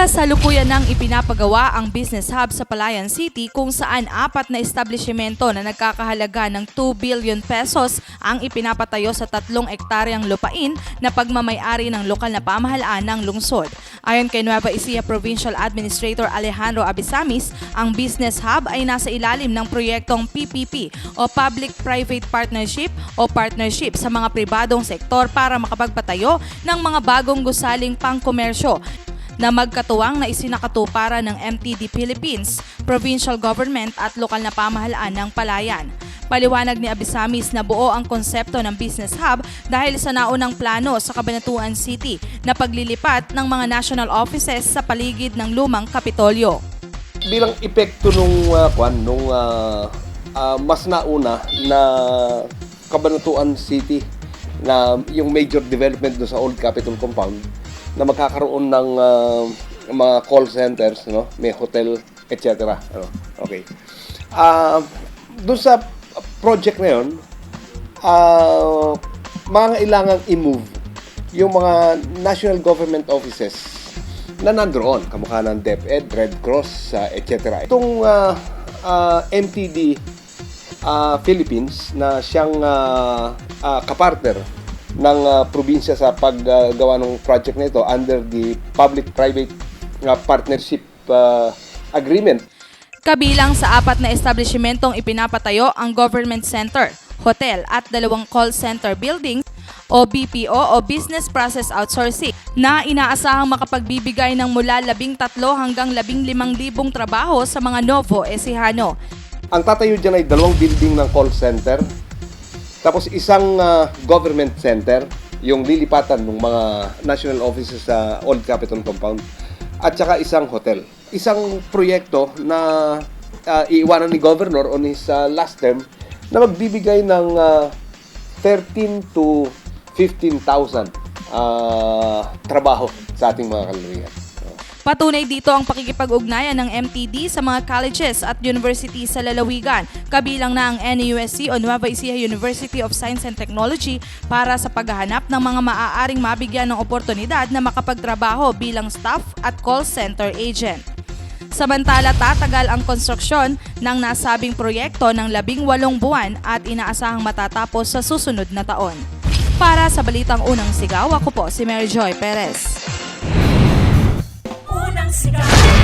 Kasalukuyan nang ipinapagawa ang business hub sa Palayan City kung saan apat na establishmento na nagkakahalaga ng 2 billion pesos ang ipinapatayo sa tatlong ektaryang lupain na pagmamayari ng lokal na pamahalaan ng lungsod. Ayon kay Nueva Ecija Provincial Administrator Alejandro Abisamis, ang business hub ay nasa ilalim ng proyektong PPP o Public-Private Partnership o partnership sa mga pribadong sektor para makapagpatayo ng mga bagong gusaling pangkomersyo na magkatuwang na isinakatuparan ng MTD Philippines, provincial government at lokal na pamahalaan ng palayan. Paliwanag ni Abisamis na buo ang konsepto ng business hub dahil sa naunang plano sa Cabanatuan City na paglilipat ng mga national offices sa paligid ng lumang Kapitolyo. bilang epekto nung uh, kwan nung ah, ah, mas nauna na Cabanatuan City na yung major development doon sa Old Capitol Compound na magkakaroon ng ah, mga call centers no? May hotel etc ano? Okay. Ah doon sa project na yun ah mga ilangang i-move yung mga national government offices na nandoon, kamukha ng DepEd, Red Cross, uh, etc. Itong ah, ah, MTD ah, Philippines na siyang ah, ah, kapartner ng ah, probinsya sa paggawa ng project na ito under the Public-Private ah, Partnership ah, Agreement. Kabilang sa apat na establishmentong ipinapatayo ang government center, hotel at dalawang call center buildings o BPO o Business Process Outsourcing na inaasahang makapagbibigay ng mula 13 hanggang 15,000 trabaho sa mga Novo Ecijano. Ang tatayo dyan ay dalawang building ng call center, tapos isang ah, government center, yung lilipatan ng mga national offices sa Old Capitol Compound, at saka isang hotel. Isang proyekto na ah, iiwanan ni Governor on his ah, last term na magbibigay ng ah, 13 to 15,000 ah, trabaho sa ating mga kalurihan. Patunay dito ang pakikipag-ugnayan ng MTD sa mga colleges at universities sa lalawigan, kabilang na ang NUSC o Nueva Ecija University of Science and Technology para sa paghahanap ng mga maaaring mabigyan ng oportunidad na makapagtrabaho bilang staff at call center agent. Samantala, tatagal ang konstruksyon ng nasabing proyekto ng labing walong buwan at inaasahang matatapos sa susunod na taon. Para sa Balitang Unang Sigaw, ako po si Mary Joy Perez. cidade.